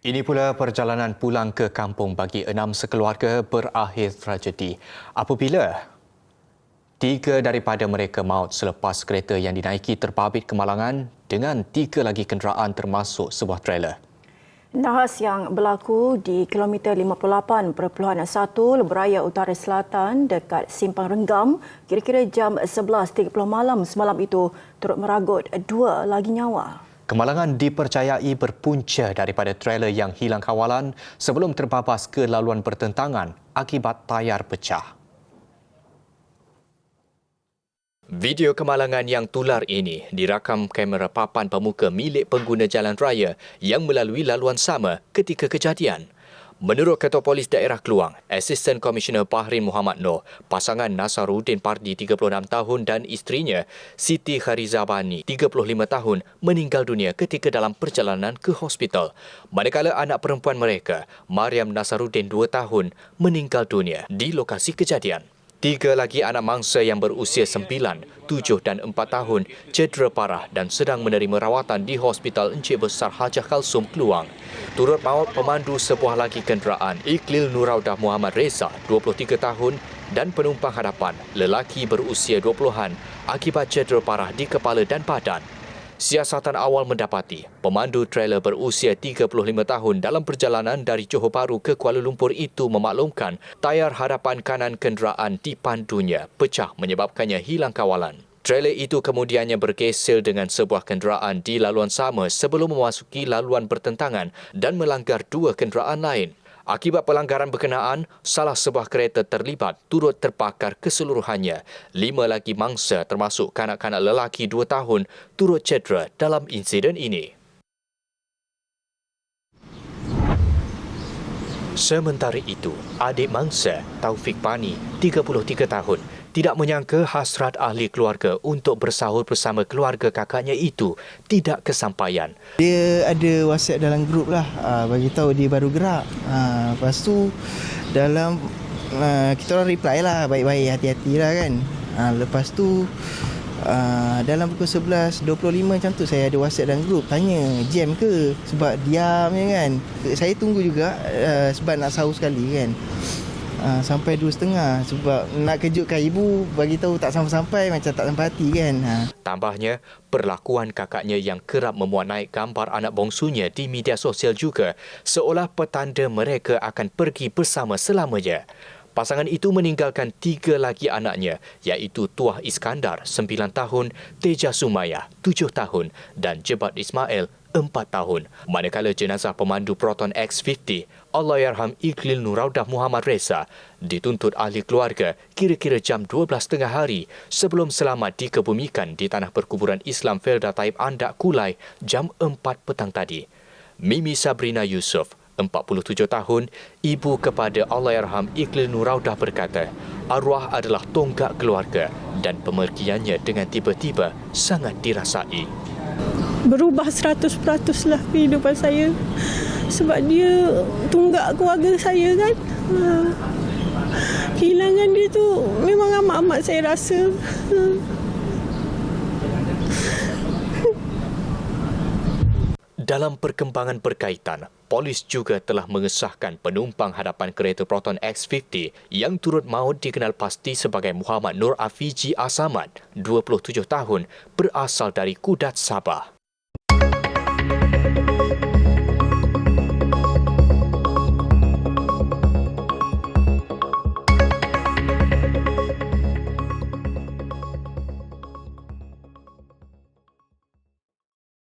Ini pula perjalanan pulang ke kampung bagi enam sekeluarga berakhir tragedi apabila tiga daripada mereka maut selepas kereta yang dinaiki terbabit kemalangan dengan tiga lagi kenderaan termasuk sebuah trailer. Nahas yang berlaku di kilometer 58.1 Leberaya Utara Selatan dekat Simpang Renggam kira-kira jam 11.30 malam semalam itu turut meragut dua lagi nyawa. Kemalangan dipercayai berpunca daripada trailer yang hilang kawalan sebelum terbabas ke laluan bertentangan akibat tayar pecah. Video kemalangan yang tular ini dirakam kamera papan pemuka milik pengguna jalan raya yang melalui laluan sama ketika kejadian. Menurut Ketua Polis Daerah Keluang, Asisten Komisioner Bahrin Muhammad Noor, pasangan Nasaruddin Pardi 36 tahun dan isterinya Siti Kharizabani 35 tahun meninggal dunia ketika dalam perjalanan ke hospital. Manakala anak perempuan mereka, Mariam Nasaruddin 2 tahun, meninggal dunia di lokasi kejadian. Tiga lagi anak mangsa yang berusia 9, 7 dan 4 tahun cedera parah dan sedang menerima rawatan di Hospital Encik Besar Hajah Kalsum, Keluang. Turut maut pemandu sebuah lagi kenderaan Iklil Nuraudah Muhammad Reza, 23 tahun dan penumpang hadapan lelaki berusia 20-an akibat cedera parah di kepala dan badan. Siasatan awal mendapati pemandu trailer berusia 35 tahun dalam perjalanan dari Johor Bahru ke Kuala Lumpur itu memaklumkan tayar hadapan kanan kenderaan dipandunya pecah menyebabkannya hilang kawalan. Trailer itu kemudiannya bergesel dengan sebuah kenderaan di laluan sama sebelum memasuki laluan bertentangan dan melanggar dua kenderaan lain. Akibat pelanggaran berkenaan, salah sebuah kereta terlibat turut terbakar keseluruhannya. Lima lagi mangsa termasuk kanak-kanak lelaki dua tahun turut cedera dalam insiden ini. Sementara itu, adik mangsa Taufik Pani, 33 tahun, tidak menyangka hasrat ahli keluarga untuk bersahur bersama keluarga kakaknya itu tidak kesampaian. Dia ada WhatsApp dalam grup lah, uh, bagi tahu dia baru gerak. Uh, lepas tu dalam uh, kita orang reply lah baik-baik hati-hati lah kan. Lepas tu uh, dalam pukul 11.25 macam tu saya ada WhatsApp dalam grup tanya jam ke sebab diam je kan. Saya tunggu juga uh, sebab nak sahur sekali kan. Uh, sampai dua setengah sebab nak kejutkan ibu bagi tahu tak sampai-sampai macam tak sampai hati kan. Ha. Tambahnya, perlakuan kakaknya yang kerap memuat naik gambar anak bongsunya di media sosial juga seolah petanda mereka akan pergi bersama selamanya. Pasangan itu meninggalkan tiga lagi anaknya iaitu Tuah Iskandar 9 tahun, Teja Sumaya 7 tahun dan Jebat Ismail 4 tahun. Manakala jenazah pemandu Proton X50 Allahyarham Iqlil Nuraudah Muhammad Reza dituntut ahli keluarga kira-kira jam 12 tengah hari sebelum selamat dikebumikan di tanah perkuburan Islam Felda Taib Andak Kulai jam 4 petang tadi. Mimi Sabrina Yusof, 47 tahun, ibu kepada Allahyarham Iqlil Nuraudah berkata, arwah adalah tonggak keluarga dan pemergiannya dengan tiba-tiba sangat dirasai. Berubah 100% lah kehidupan saya sebab dia tunggak keluarga saya kan. Ha. Kehilangan dia tu memang amat-amat saya rasa. Ha. Dalam perkembangan berkaitan, polis juga telah mengesahkan penumpang hadapan kereta Proton X50 yang turut maut dikenal pasti sebagai Muhammad Nur Afiji Asamad, 27 tahun, berasal dari Kudat, Sabah.